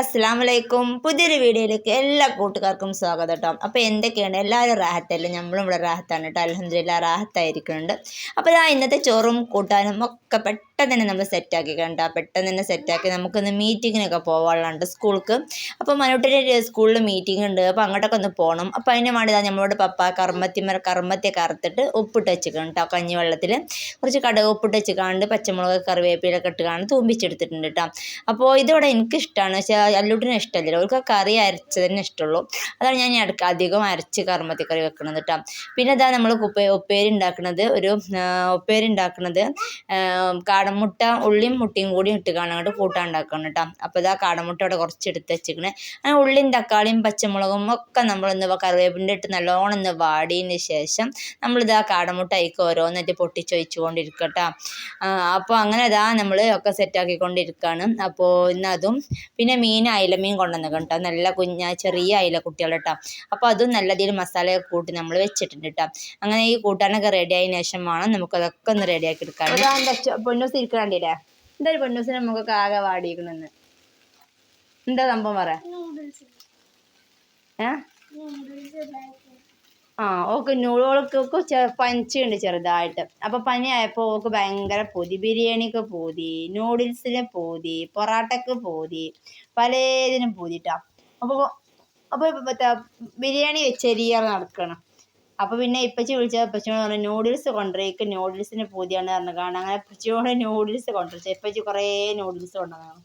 as അസ്സാം വലൈക്കും പുതിയൊരു വീഡിയോയിലേക്ക് എല്ലാ കൂട്ടുകാർക്കും സ്വാഗതം കേട്ടോ. അപ്പോൾ എന്തൊക്കെയാണ്? എല്ലാവരും റാഹത്തല്ലേ? നമ്മളും ഇവിടെ റാഹത്താണ് കേട്ടോ. അലഹമില്ല റാഹത്തായിരിക്കുന്നുണ്ട്. അപ്പോൾ ഞാൻ ഇന്നത്തെ ചോറും കൂട്ടാനും ഒക്കെ പെട്ടെന്ന് തന്നെ നമ്മൾ സെറ്റാക്കി കണ്ടോ പെട്ടെന്ന് തന്നെ സെറ്റാക്കി നമുക്കൊന്ന് മീറ്റിങ്ങിനൊക്കെ പോകാനുണ്ട് സ്കൂൾക്ക്. അപ്പോൾ മനോട്ടിന്റെ സ്കൂളിൽ മീറ്റിംഗ് ഉണ്ട്. അപ്പോൾ അങ്ങോട്ടൊക്കെ ഒന്ന് പോകണം അപ്പോൾ അതിന് വേണ്ടി നമ്മളോട് പപ്പ കർമ്മത്തിമര കർമ്മത്തെ കറുത്തിട്ട് ഉപ്പിട്ട് വെച്ചിട്ടുണ്ട് കേട്ടോ. കഞ്ഞിവെള്ളത്തിൽ കുറച്ച് കടുക് ഉപ്പിട്ട് വെച്ച് വെച്ചിക്കാണ്ട് പച്ചമുളക് കറിവേപ്പിലൊക്കെ ഇട്ട് കാണാൻ തൂമ്പിച്ചെടുത്തിട്ടുണ്ട് കേട്ടോ. അപ്പോൾ ഇതോടെ എനിക്കിഷ്ടമാണ് പക്ഷേ അല്ലൂട്ടിന് ഇഷ്ടമല്ല അവർക്ക് കറി അരച്ചത് തന്നെ ഇഷ്ടമുള്ളൂ. അതാണ് ഞാൻ ഇടയ്ക്ക് അധികം അരച്ച് കർമ്മത്തി കറി വെക്കണത് കേട്ടോ പിന്നെ ഇതാ നമ്മൾ ഉപ്പേ ഉപ്പേരി ഉണ്ടാക്കുന്നത് ഒരു ആ, ഉപ്പേരി ഉണ്ടാക്കുന്നത് കാടമുട്ട ഉള്ളിയും മുട്ടിയും കൂടി ഇട്ട് കാണാണ്ട് കൂട്ടാൻ ഉണ്ടാക്കണം കേട്ടോ അപ്പോൾ ഇതാ കാടമുട്ട അവിടെ കുറച്ച് എടുത്ത് വെച്ചിരിക്കണേ. അങ്ങനെ ഉള്ളിയും തക്കാളിയും പച്ചമുളകും ഒക്കെ നമ്മളൊന്ന് കറിവേപ്പിന്റെ ഇട്ട് നല്ലോണം ഒന്ന് വാടിയതിന് ശേഷം നമ്മളിതാ കാടമുട്ട അയക്ക് ഓരോന്നായിട്ട് പൊട്ടിച്ച് വെച്ചുകൊണ്ടിരിക്കട്ടോ അപ്പോൾ അങ്ങനെ ഇതാ നമ്മൾ ഒക്കെ സെറ്റാക്കിക്കൊണ്ടിരിക്കുകയാണ് അപ്പോൾ ഇന്ന് അതും പിന്നെ മീൻ അയിലമീൻ കൊണ്ടുവന്നു കേട്ടോ നല്ല കുഞ്ഞ ചെറിയ അയില കുട്ടികൾ കേട്ടോ അപ്പോൾ അതും നല്ല രീതിയിൽ മസാലയൊക്കെ കൂട്ടി നമ്മൾ വെച്ചിട്ടുണ്ട് കേട്ടോ അങ്ങനെ ഈ കൂട്ടാനൊക്കെ റെഡി ആയതിനു ശേഷം വേണം നമുക്കതൊക്കെ ഒന്ന് റെഡിയാക്കി എടുക്കാൻ പൊന്നൂസ് ഇരിക്കണ്ടില്ലേ എന്താ പൊന്നൂസിന് നമുക്ക് ആകെ വാടിയിരിക്കണമെന്ന് എന്താ സംഭവം പറ? ഏ? ആ ഓക്ക് നൂലോൾക്ക് ചെ പനിച്ചുണ്ട് ചെറുതായിട്ട്. അപ്പൊ പനി ആയപ്പോ ഓക്ക് ഭയങ്കര പൂതി. ബിരിയാണിക്ക് പൂതി നൂഡിൽസിന് പൂതി പൊറാട്ടക്ക് പൂതി പലതിനും പൂതിട്ടാ. അപ്പൊ അപ്പൊ മറ്റേ ബിരിയാണി വെച്ചെരിയാറ് നടക്കണം. അപ്പൊ പിന്നെ ഇപ്പച്ചി വിളിച്ച ഇപ്പച്ചിയോട് പറഞ്ഞു നൂഡിൽസ് കൊണ്ടുവരേക്ക് നൂഡിൽസിന് പൂതിയാണ് പറഞ്ഞു. കാണാൻ അങ്ങനെ ഇപ്പച്ചിയോട് നൂഡിൽസ് കൊണ്ടുവച്ചു ഇപ്പച്ചി കുറേ നൂഡിൽസ് കൊണ്ടുവന്നു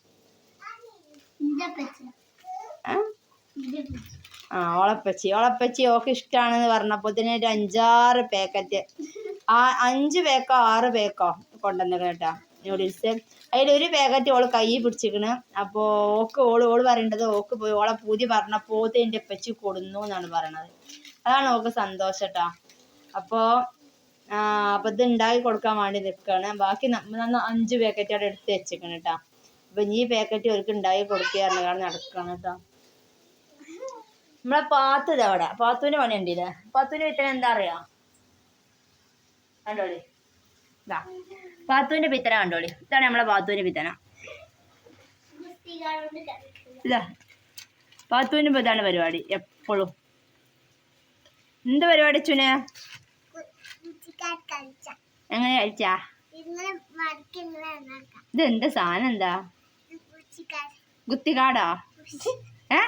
ആ ഓളപ്പച്ചി. ഓളപ്പച്ചി ഓക്ക് ഇഷ്ടമാണെന്ന് പറഞ്ഞപ്പോൾ തന്നെ ഒരു അഞ്ചാറ് പാക്കറ്റ് ആ അഞ്ച് പേക്കോ ആറ് പേക്കോ കൊണ്ടുവന്നിക്കണം കേട്ടോ നൂഡിൽസ് അതിലൊരു പാക്കറ്റ് ഓൾ കൈ പിടിച്ചിരിക്കണ് അപ്പോൾ ഓക്ക് ഓൾ ഓൾ പറയേണ്ടത് ഓക്ക് പോയി ഓളെ പൂതി പറഞ്ഞപ്പോൾ എന്റെ അപ്പച്ചി കൊടുന്നു എന്നാണ് പറയണത്. അതാണ് ഓക്ക് സന്തോഷം കേട്ടോ. അപ്പോൾ അപ്പോൾ ഇത് ഉണ്ടാക്കി കൊടുക്കാൻ വേണ്ടി നിൽക്കുകയാണ് ബാക്കി നമ്മൾ അഞ്ച് പാക്കറ്റ് അവിടെ എടുത്ത് വെച്ചേക്കണം കേട്ടോ. അപ്പം ഈ പാക്കറ്റ് അവർക്ക് ഉണ്ടാക്കി കൊടുക്കുക പറഞ്ഞാൽ നടക്കുകയാണ് കേട്ടോ. നമ്മളെ പാത്തു ഇതാ അവിടെ. പാത്തുവിന്റെ പണി ഉണ്ടല്ലേ പാത്തുവിന് പിത്തന എന്താ അറിയാ? കണ്ടോളി. ഇതാ പാത്തുവിന്റെ പിത്തന കണ്ടോളി. ഇതാണ് നമ്മളെ പാത്തുവിന്റെ പിത്തന. ഇതാ. പാത്തുവിന് ഇപ്പൊ ഇതാണ് പരിപാടി എപ്പോഴും. എന്ത് പരിപാടി ചുനെ എങ്ങനെ കഴിച്ചാ ഇത് എന്താ? സാധനം എന്താ കുത്തിക്കാടാ ഏ?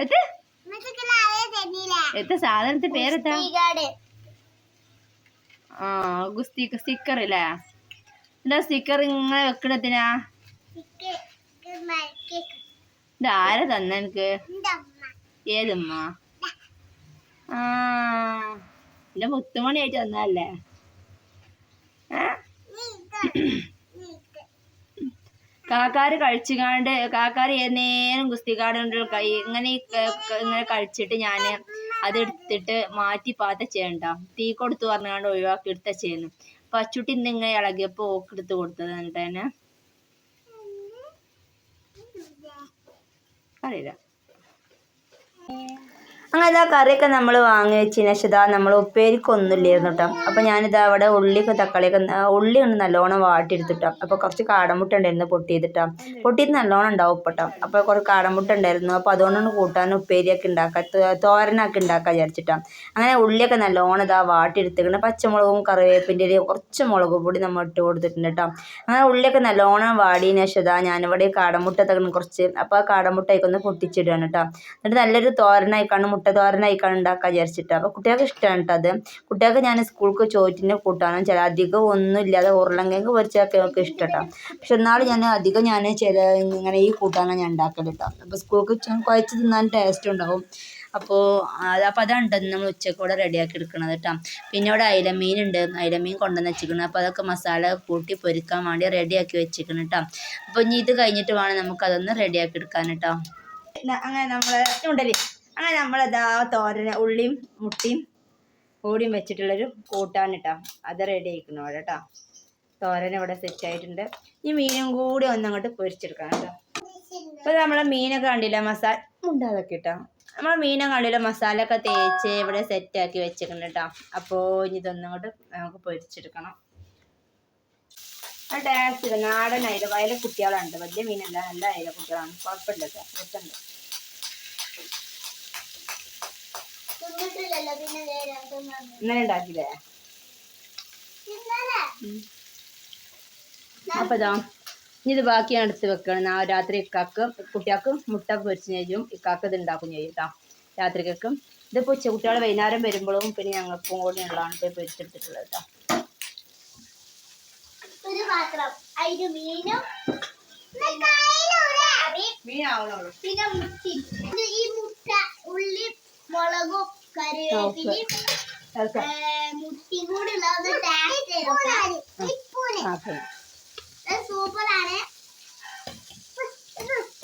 എത്ത്? എത്ത? സാധനത്തിന്റെ പേരെത്താ ആ ഗുസ്തി സ്റ്റിക്കർ അല്ലേ എന്താ സ്റ്റിക്കർ ഇങ്ങനെ വെക്കണത്തിനാ ഇത് ആരാ തന്ന എനിക്ക്? ഏതമ്മ? ആ എന്റെ മുത്തുമണിയായിട്ട് തന്നല്ലേ ഏ? കാക്കാര് കഴിച്ചുകാണ്ട് കാക്കാര് ഏത് നേരം കുസ്തിക്കാടുകൊണ്ട് കൈ ഇങ്ങനെ ഇങ്ങനെ കഴിച്ചിട്ട് ഞാൻ അതെടുത്തിട്ട് മാറ്റി പാത്ത ചെയ്യണ്ട തീ കൊടുത്തു പറഞ്ഞാണ്ട് ഒഴിവാക്കി എടുത്ത ചെയ്യുന്നു പച്ചുട്ടി ഇന്നിങ്ങനെ ഇളകിയപ്പോൾ ഓക്ക് എടുത്ത് കൊടുത്തത് എന്നിട്ട് തന്നെ? അറിയില്ല. അങ്ങനെ ആ കറിയൊക്കെ നമ്മൾ വാങ്ങി വെച്ചതിന് ശേഷം ഇതാ നമ്മൾ ഉപ്പേരിക്കൊന്നുമില്ലായിരുന്നു കേട്ടോ. അപ്പോൾ ഞാനിതാ അവിടെ ഉള്ളിയൊക്കെ തക്കാളിയൊക്കെ ഉള്ളി ഒന്ന് നല്ലോണം വാട്ടിയെടുത്തിട്ടോ. അപ്പോൾ കുറച്ച് കാടമുട്ട ഉണ്ടായിരുന്നു പൊട്ടിയതിട്ടോ. പൊട്ടിയത് നല്ലോണം ഉണ്ടാവും ഇപ്പോട്ടോ അപ്പോൾ കുറച്ച് കാടമുട്ട ഉണ്ടായിരുന്നു. അപ്പോൾ അതുകൊണ്ടാണ് കൂട്ടാൻ ഉപ്പേരിയൊക്കെ ഉണ്ടാക്കാൻ തോരനൊക്കെ ഉണ്ടാക്കാൻ വിചാരിച്ചിട്ടോ. അങ്ങനെ ഉള്ളിയൊക്കെ നല്ലോണം ഇതാ വാട്ടിയെടുത്തിരിക്കണം പച്ചമുളകും കറിവേപ്പിന്റെ ഇലയും കുറച്ച് മുളക് പൊടി നമ്മൾ ഇട്ട് കൊടുത്തിട്ടുണ്ട് കേട്ടോ. അങ്ങനെ ഉള്ളിയൊക്കെ നല്ലോണം വാടിയതിന് ശേഷം ഞാനിവിടെ കാടമുട്ട തകണം കുറച്ച് അപ്പോൾ ആ കാടമുട്ടയൊക്കെ ഒന്ന് പൊട്ടിച്ചിടുകയാണ് കേട്ടോ. എന്നിട്ട് നല്ലൊരു തോരനായിക്കാണ് മുട്ട തോരനായിക്കാണ് ഉണ്ടാക്കാൻ വിചാരിച്ചിട്ട്. അപ്പോൾ കുട്ടികൾക്ക് ഇഷ്ടമാണ് കേട്ടോ അത്. കുട്ടികൾക്ക് ഞാൻ സ്കൂൾക്ക് ചോറ്റിന് കൂട്ടാനും ചില അധികം ഒന്നും ഇല്ലാതെ ഉരുളങ്കിഴങ്ങ് പൊരിച്ചതൊക്കെ അവർക്ക് ഇഷ്ടം പക്ഷെ എന്നാലും ഞാൻ അധികം ഞാൻ ചില ഇങ്ങനെ ഈ കൂട്ടാനാണ് ഞാൻ ഉണ്ടാക്കൽ കേട്ടോ അപ്പോൾ സ്കൂൾക്ക് കുഴച്ച് തിന്നാൻ ടേസ്റ്റ് ഉണ്ടാവും. അപ്പോൾ അപ്പോൾ അതാണ് നമ്മൾ ഉച്ചക്കൂടെ റെഡിയാക്കി എടുക്കണത് കേട്ടോ പിന്നെ ഇവിടെ അയിലമീൻ ഉണ്ട്. അയിലമീൻ കൊണ്ടുവന്ന് വെച്ചിരിക്കണം. അപ്പോൾ അതൊക്കെ മസാല കൂട്ടി പൊരിക്കാൻ വേണ്ടി റെഡിയാക്കി വെച്ചിരിക്കണം കേട്ടോ അപ്പോൾ ഇനി ഇത് കഴിഞ്ഞിട്ട് വേണം നമുക്കതൊന്ന് റെഡിയാക്കി എടുക്കാൻ കേട്ടോ അങ്ങനെ നമ്മൾ ഉണ്ടല്ലേ അങ്ങനെ നമ്മളതാ തോരൻ ഉള്ളിയും മുട്ടിയും കൂടിയും വെച്ചിട്ടുള്ളൊരു കൂട്ടാൻ കേട്ടോ അത് റെഡി ആയിക്കണം അവിടെ കേട്ടോ തോരൻ ഇവിടെ സെറ്റ് ആയിട്ടുണ്ട്. ഈ മീനും കൂടി ഒന്നങ്ങോട്ട് പൊരിച്ചെടുക്കണം കേട്ടോ. ഇപ്പോൾ നമ്മളെ മീനൊക്കെ കണ്ടില്ല മസാല ഉണ്ടാതൊക്കെ കേട്ടോ നമ്മളെ മീനൊക്കെ കണ്ടില്ല മസാല ഒക്കെ തേച്ച് ഇവിടെ സെറ്റാക്കി വെച്ചിട്ടുണ്ട് കേട്ടോ അപ്പോൾ ഇനി ഇതൊന്നങ്ങോട്ട് നമുക്ക് പൊരിച്ചെടുക്കണം. ടേസ്റ്റ് നാടൻ അയില വയല കുട്ടികളുണ്ട് വലിയ മീനല്ല നല്ല അയില കുട്ടികളാണ്. കുഴപ്പമില്ല സാർ രസമുണ്ട് തിന്നിട്ടില്ലല്ലോ പിന്നെ നേരെ തിന്നാൻ ഇന്നലെ ഉണ്ടാക്കില്ലേ അപ്പൊ ഇതാ ഇനി ഇത് ബാക്കിയാണ് ഞാൻ എടുത്ത് വെക്കണം. ആ രാത്രി ഇക്കാക്ക് കുട്ടികൾക്ക് മുട്ട പൊരിച്ച് ചെയ്യും. ഇക്കാക്ക് ഇത് ഉണ്ടാക്കും ചെയ്യും കേട്ടോ രാത്രിക്കൊക്കെ ഇതിപ്പോ ഉച്ചക്കുട്ടികൾ വൈകുന്നേരം വരുമ്പോഴും പിന്നെ ഞങ്ങൾക്കും കൂടി ഉള്ളതാണ് ഇപ്പൊ പൊരിച്ചെടുത്തിട്ടുള്ളത് കേട്ടോ ഒരു പാത്രം. അതിന് മീനും മീനാവണുള്ളൂ. പിന്നെ ഈ മുട്ട ഉള്ളി മുളകും കറിവേപ്പിലയും മുട്ടിയും കൂടി ഉള്ളത് സൂപ്പർ ആണ്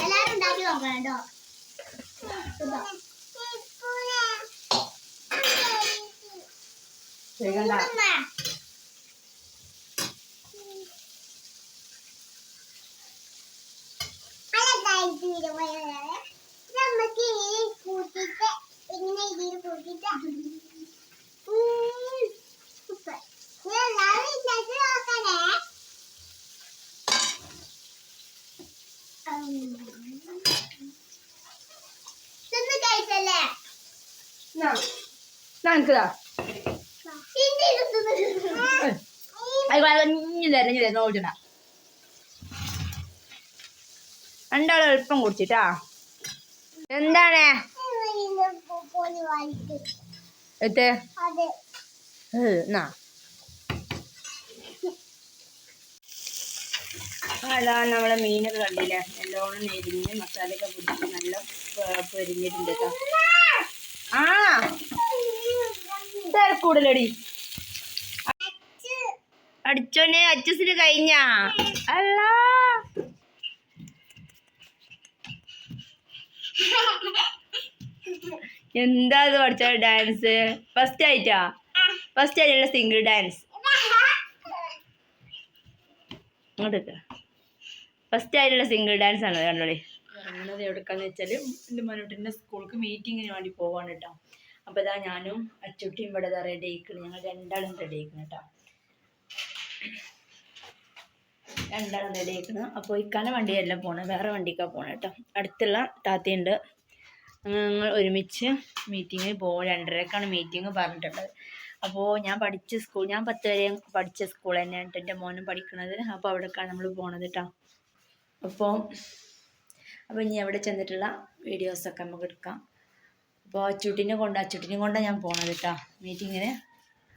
എല്ലാരും ഉണ്ടാക്കി നോക്കണം കേട്ടോ. നമുക്ക് ഈ കൂട്ടിട്ട് ഇങ്ങനെ ഇതിൽ കൂട്ടിട്ട് നോക്കണേ. രണ്ടാളും എളുപ്പം കുടിച്ചിട്ടാ. എന്താണ്? എത്തേ അതെ. എന്നാ അതാ നമ്മളെ മീനൊക്കെ കണ്ടില്ല? നല്ലോണം നെരിഞ്ഞ് മസാലയൊക്കെ പിടിച്ച് നല്ല പൊരിഞ്ഞിട്ടുണ്ട് കേട്ടോ ആ! തിരക്കൂടലടി അടിച്ചോനെ അച്ചസിന് കഴിഞ്ഞാ? അല്ല എന്താ ഇത് പഠിച്ച ഡാൻസ് ഫസ്റ്റ് ആയിട്ടാ? ഫസ്റ്റ് ആയിട്ടുള്ള സിംഗിൾ ഡാൻസ് അങ്ങോട്ട് ഫസ്റ്റ് ആയിട്ടുള്ള സിംഗിൾ ഡാൻസ് ആണ് കണ്ടോളി. അങ്ങനെ എവിടെക്കാന്ന് വെച്ചാൽ എന്റെ മനോട്ടിന്റെ സ്കൂൾക്ക് മീറ്റിങ്ങിന് വേണ്ടി പോവാണ് കേട്ടോ അപ്പോൾ ഇതാ ഞാനും അച്ചുട്ടിയും ഇവിടെ റെഡി ആയിക്കണം. ഞങ്ങൾ രണ്ടാളും റെഡി ആയിക്കണം കേട്ടോ രണ്ടാളും റെഡി ആയിക്കണം. അപ്പോൾ ഇക്കാന വണ്ടിയല്ല പോണേ വേറെ വണ്ടിക്കാണ് പോണേ കേട്ടോ അടുത്തുള്ള താത്തയുണ്ട്. ഞങ്ങൾ ഒരുമിച്ച് മീറ്റിങ്ങിന് പോകും രണ്ടരക്കാണ് മീറ്റിംഗ് പറഞ്ഞിട്ടുള്ളത്. അപ്പോൾ ഞാൻ പഠിച്ച സ്കൂൾ ഞാൻ പത്ത് വരെ പഠിച്ച സ്കൂൾ തന്നെയാണ് എന്റെ മോനും പഠിക്കുന്നത് അപ്പോൾ അവിടേക്കാണ് നമ്മൾ പോണത് കേട്ടോ അപ്പോൾ അപ്പോൾ ഇനി അവിടെ ചെന്നിട്ടുള്ള വീഡിയോസൊക്കെ നമുക്ക് എടുക്കാം. അപ്പോൾ അച്ചുട്ടിനെ കൊണ്ട് അച്ചുട്ടിനെ കൊണ്ടാണ് ഞാൻ പോണത് കേട്ടോ മീറ്റിങ്ങിന്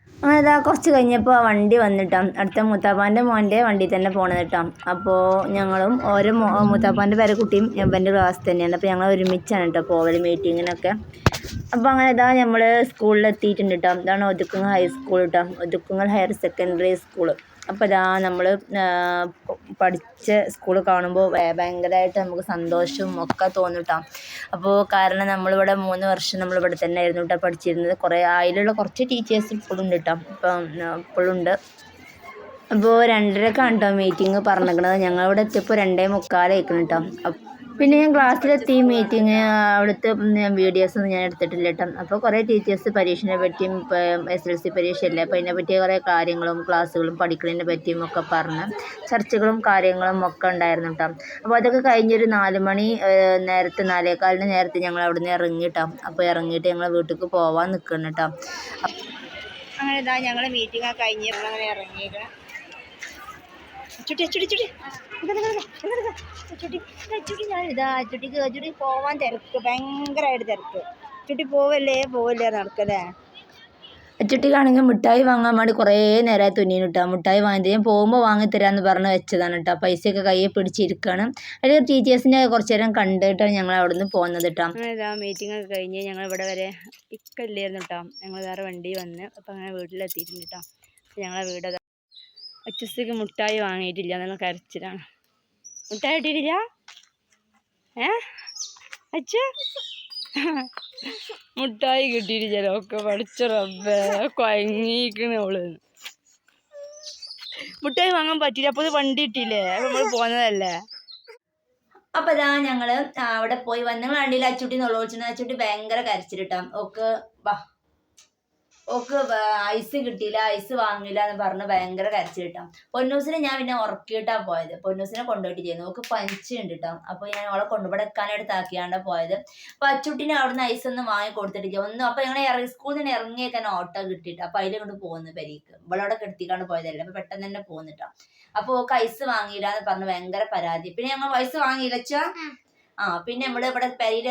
അങ്ങനെ ഇതാ കുറച്ച് കഴിഞ്ഞപ്പോൾ വണ്ടി വന്നിട്ടാം. അടുത്ത മുത്താപ്പാന്റെ മോന്റെ വണ്ടി തന്നെ പോണത് കേട്ടോ അപ്പോൾ ഞങ്ങളും ഓരോ മോ മുത്താപ്പാന്റെ പേരെ കുട്ടിയും എന്റെ ക്ലാസ് തന്നെയാണ്. അപ്പോൾ ഞങ്ങൾ ഒരുമിച്ചാണ് കേട്ടോ പോവൽ മീറ്റിങ്ങിനൊക്കെ അപ്പോൾ അങ്ങനെ ഇതാ നമ്മൾ സ്കൂളിൽ എത്തിയിട്ടുണ്ട് കേട്ടോ ഇതാണ് ഒതുക്കുങ്ങൽ ഹൈസ്കൂൾ കേട്ടോ ഒതുക്കുങ്ങൽ ഹയർ സെക്കൻഡറി സ്കൂൾ അപ്പോൾ ഇതാ നമ്മൾ പഠിച്ച സ്കൂൾ കാണുമ്പോൾ ഭയങ്കരമായിട്ട് നമുക്ക് സന്തോഷവും ഒക്കെ തോന്നും കേട്ടോ അപ്പോൾ കാരണം നമ്മളിവിടെ മൂന്ന് വർഷം നമ്മളിവിടെ തന്നെ ആയിരുന്നു കേട്ടോ പഠിച്ചിരുന്നത്. കുറേ അതിലുള്ള കുറച്ച് ടീച്ചേഴ്സ് ഇപ്പോഴും ഉണ്ട് കേട്ടോ ഇപ്പം ഇപ്പോഴും ഉണ്ട്. അപ്പോൾ രണ്ടരക്കാണ് കേട്ടോ മീറ്റിംഗ് പറഞ്ഞിരിക്കുന്നത് ഞങ്ങളിവിടെ എത്തിയപ്പോൾ രണ്ടേ മുക്കാലായിരിക്കണം കേട്ടോ പിന്നെ ഞാൻ ക്ലാസ്സിലെത്തി മീറ്റിംഗ് അവിടുത്തെ വീഡിയോസ് ഒന്നും ഞാൻ എടുത്തിട്ടില്ല കേട്ടോ. അപ്പോൾ കുറേ ടീച്ചേഴ്സ് പരീക്ഷനെ പറ്റിയും എസ് എൽ സി പരീക്ഷയല്ലേ അപ്പോൾ അതിനെ പറ്റിയ കുറേ കാര്യങ്ങളും ക്ലാസ്സുകളും പഠിക്കുന്നതിനെ പറ്റിയും ഒക്കെ പറഞ്ഞ് ചർച്ചകളും കാര്യങ്ങളും ഒക്കെ ഉണ്ടായിരുന്നു കേട്ടോ. അപ്പോൾ അതൊക്കെ കഴിഞ്ഞൊരു നാല് മണി നേരത്തെ നാലേകാലിന് നേരത്തെ ഞങ്ങൾ അവിടുന്ന് ഇറങ്ങി കേട്ടോ. അപ്പോൾ ഇറങ്ങിയിട്ട് ഞങ്ങൾ വീട്ടിലേക്ക് പോവാൻ നിൽക്കണം കേട്ടോ. അങ്ങനെ ഇതാ ഞങ്ങൾ മീറ്റിംഗ് ഒക്കെ അങ്ങനെ ഇറങ്ങിയിട്ട് ചുട്ടി ചുട്ടി ചുട്ടി. ചുട്ടി ചുട്ടിക്ക് ചുട്ടി പോവാൻ തിരക്ക് ഭയങ്കരമായിട്ട് തിരക്ക് ചുട്ടി പോവല്ലേ പോവല്ലേ നടക്കല്ലേ അച്ചുട്ടിക്കാണെങ്കിൽ മിഠായി വാങ്ങാൻ വേണ്ടി കുറേ നേരമായി തുന്നിന് കേട്ടോ മിഠായി വാങ്ങി ഞാൻ പോകുമ്പോൾ വാങ്ങിത്തരാമെന്ന് പറഞ്ഞ് വെച്ചതാണ് കേട്ടോ പൈസയൊക്കെ കയ്യിൽ പിടിച്ചിരിക്കണം. അതിൽ ടീച്ചേഴ്സിനെ കുറച്ച് നേരം കണ്ടിട്ടാണ് ഞങ്ങൾ അവിടെ നിന്ന് പോകുന്നത് കേട്ടോ ഇതാ മീറ്റിംഗ് ഒക്കെ കഴിഞ്ഞ് ഞങ്ങൾ ഇവിടെ വരെ ഇക്കല്ലായിരുന്നു കേട്ടോ ഞങ്ങൾ വേറെ വണ്ടി വന്ന് അപ്പം അങ്ങനെ വീട്ടിലെത്തിയിട്ടുണ്ട് കേട്ടോ ഞങ്ങളെ വീട് അച്ചസ്ക്ക് മിഠായി വാങ്ങിയിട്ടില്ല എന്നുള്ള കരച്ചിലാണ്. മുട്ടായി ഇട്ടിരില്ല ഏ അച്ഛ മുട്ടായി കിട്ടിയിട്ടില്ല ഒക്കെ പഠിച്ച റബ്ബേ കൊയങ്ങിക്കണ അവൾ മുട്ടായി വാങ്ങാൻ പറ്റില്ല അപ്പോൾ വണ്ടി കിട്ടിയില്ലേ നമ്മൾ പോന്നതല്ലേ? അപ്പൊ ഇതാ ഞങ്ങൾ അവിടെ പോയി വന്ന് നിങ്ങൾ കണ്ടില്ല അച്ചുട്ടി നുള്ളോളിച്ചിട്ട് അച്ചുട്ടി ഭയങ്കര കരച്ചിട്ടാ ഒക്കെ വാ. ഓക്ക് ഐസ് കിട്ടിയില്ല ഐസ് വാങ്ങില്ല എന്ന് പറഞ്ഞ് ഭയങ്കര കരച്ചിട്ടാ പൊന്നൂസിനെ ഞാൻ പിന്നെ ഉറക്കിയിട്ടാ പോയത്. പൊന്നൂസിനെ കൊണ്ടുപോയിട്ട് ചെയ്യുന്നു ഓക്ക് പനിച്ചുണ്ട് കേട്ടോ അപ്പൊ ഞാൻ അവളെ കൊണ്ടുപോടെക്കാനായിട്ട് ആക്കിയാണ്ടാ പോയത്. അപ്പൊ അച്ചുട്ടിനെ അവിടുന്ന് ഐസ് ഒന്നും വാങ്ങി കൊടുത്തിട്ടില്ല. ഒന്നും അപ്പൊ ഞങ്ങൾ ഇറങ്ങി സ്കൂളിൽ നിന്ന് ഇറങ്ങിയൊക്കെ ഓട്ടോ കിട്ടിയിട്ട്. അപ്പൊ അതിലെ കൊണ്ട് പോകുന്നു പെരീക്ക്. ഇവളവിടെ കെടുത്തിക്കാണ്ട് പോയതല്ലേ. അപ്പൊ പെട്ടെന്ന് തന്നെ പോകുന്നിട്ടോ അപ്പൊ ഓക്ക് ഐസ് വാങ്ങിയില്ല എന്ന് പറഞ്ഞ് ഭയങ്കര പരാതി. പിന്നെ ഞങ്ങൾ ഐസ് വാങ്ങിയില്ലച്ചാ ആ. പിന്നെ നമ്മൾ ഇവിടെ പെരയിൽ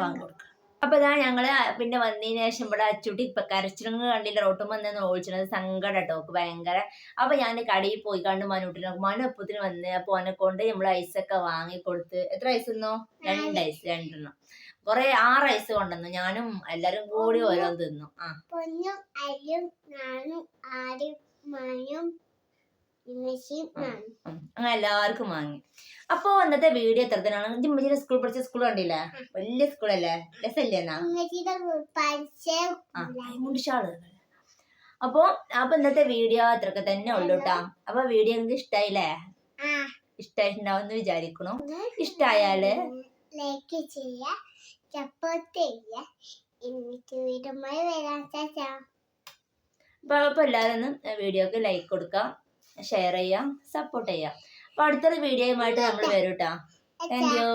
വാങ്ങി കൊടുക്കാം. അപ്പൊ ഇതാ ഞങ്ങൾ പിന്നെ വന്നതിന് ശേഷം ഇവിടെ അച്ചുട്ടി ഇപ്പൊ കരച്ചിലങ്ങ് കണ്ടില്ല റോട്ടും വന്നെന്ന് ഓടിച്ചത് സങ്കടം കേട്ടോ ഭയങ്കര. അപ്പൊ ഞാൻ കടയിൽ പോയി കണ്ട് മനുട്ടിനെ മനു അപ്പത്തിന് വന്ന് അപ്പൊ ഓനെ കൊണ്ട് നമ്മൾ ഐസൊക്കെ വാങ്ങി കൊടുത്ത് എത്ര ഐസ് എന്നോ രണ്ട് ഐസ് രണ്ടെണ്ണം. കൊറേ ആറ് ഐസ് കൊണ്ടുവന്നു. ഞാനും എല്ലാരും കൂടി ഓരോന്ന് തിന്നു. ആ. അങ്ങനെ എല്ലാവർക്കും വാങ്ങി. അപ്പൊ അന്നത്തെ വീഡിയോ എത്രത്തിനാണ് ജിമ്മജിയുടെ സ്കൂൾ പഠിച്ച സ്കൂൾ കണ്ടില്ലേ? വലിയ സ്കൂളല്ലേ രസല്ലേ എന്നാ? ഇമ്മച്ചിയുടെ പരിചയം ആ മുണ്ടിഷാൾ അപ്പൊ അപ്പൊ ഇന്നത്തെ വീഡിയോ അത്രയൊക്കെ തന്നെ ഉള്ളു കേട്ടാ അപ്പൊ വീഡിയോ നിങ്ങൾക്ക് ഇഷ്ടായില്ലേ? ഇഷ്ടായിട്ടുണ്ടാവും എന്ന് വിചാരിക്കണു ഇഷ്ടായാൽ? ലൈക്ക് ചെയ്യാ സപ്പോർട്ട് വീടുമായി അപ്പൊ എല്ലാരും എല്ലാവരും വീഡിയോക്ക് ലൈക്ക് കൊടുക്കാം. ഷെയർ ചെയ്യാം സപ്പോർട്ട് ചെയ്യാം. അപ്പൊ അടുത്തൊരു വീഡിയോയുമായിട്ട് നമ്മൾ വരും കേട്ടാ താങ്ക് യു